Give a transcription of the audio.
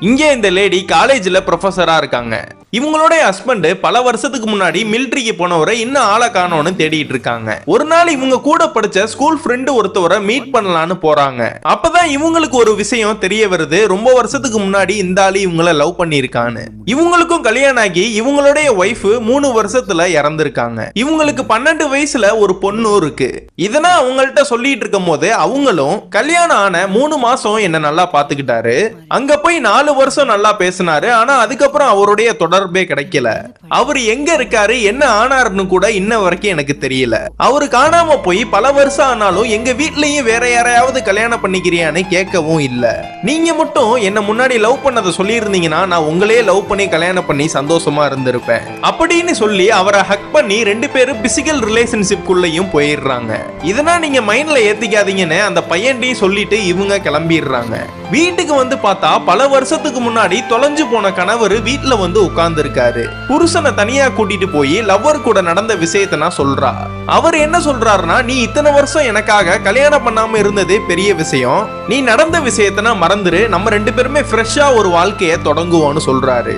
இங்கே இந்த லேடி காலேஜ்ல ப்ரொஃபஸராக இருக்காங்க. இவங்களுடைய ஹஸ்பண்ட் பல வருஷத்துக்கு முன்னாடி மிலிட்டரிக்கு போனவரை இன்னும் ஆளை காணோன்னு தேடிட்டு இருக்காங்க. ஒரு நாள் இவங்க கூட படிச்ச ஸ்கூல் ஃப்ரெண்டு ஒருத்தவரை மீட் பண்ணலான்னு போறாங்க. அப்பதான் இவங்களுக்கு ஒரு விஷயம் தெரிய வருது. ரொம்ப வருஷத்துக்கு முன்னாடி இந்த ஆளு இவங்கள லவ் பண்ணியிருக்கான்னு. இவங்களுக்கும் கல்யாணம் ஆகி இவங்களுடைய ஒய்ஃப் மூணு வருஷத்துல இறந்திருக்காங்க. இவங்களுக்கு பன்னெண்டு வயசுல ஒரு பொண்ணு இருக்கு. இதனா அவங்கள்ட்ட சொல்லிட்டு இருக்கும் போது அவங்களும் கல்யாணம் ஆன மூணு மாசம் என்ன நல்லா பாத்துக்கிட்டாரு அங்க போய் நாலு வருஷம் நல்லா பேசினாரு. ஆனா அதுக்கப்புறம் அவருடைய தொடர்பே கிடைக்கல. அவர் எங்க இருக்காரு என்ன ஆனாருன்னு கூட இன்ன வரைக்கும் எனக்கு தெரியல. அவரு காணாம போய் பல வருஷம் ஆனாலும் எங்க வீட்லயும் வேற யாரையாவது கல்யாணம் பண்ணிக்கிறியான்னு கேட்கவும் இல்ல. நீங்க மட்டும் என்ன முன்னாடி லவ் பண்ணதை சொல்லியிருந்தீங்கன்னா நான் உங்களே லவ் பண்ணி கல்யாணம் பண்ணி சந்தோஷமா இருந்திருப்பேன். அப்படின்னு சொல்லி அவரை ஹக் பண்ணி ரெண்டு பேரும் பிசிக்கல் ரிலேஷன்ஷிப் குள்ளேயும் போயிடுறாங்க. இதனா நீங்க மைண்ட்ல ஏத்திக்காதீங்கன்னு அந்த பையன்டையும் சொல்லிட்டு இவங்க கிளம்பிடுறாங்க. வீட்டுக்கு வந்து பார்த்தா பல வருஷம் வருஷத்துக்கு முன்னாடி தொலைஞ்சு போன கணவர் வீட்ல வந்து உட்கார்ந்து இருக்காரு புருஷனை தனியா கூட்டிட்டு போய் லவ்வர் கூட நடந்த விஷயத்த நான் சொல்றா. அவர் என்ன சொல்றாருன்னா நீ இத்தனை வருஷம் எனக்காக கல்யாணம் பண்ணாம இருந்ததே பெரிய விஷயம். நீ நடந்த விஷயத்த நான் மறந்துரு. நம்ம ரெண்டு பேருமே ஃப்ரெஷ்ஷா ஒரு வாழ்க்கையை தொடங்குவோம்னு சொல்றாரு.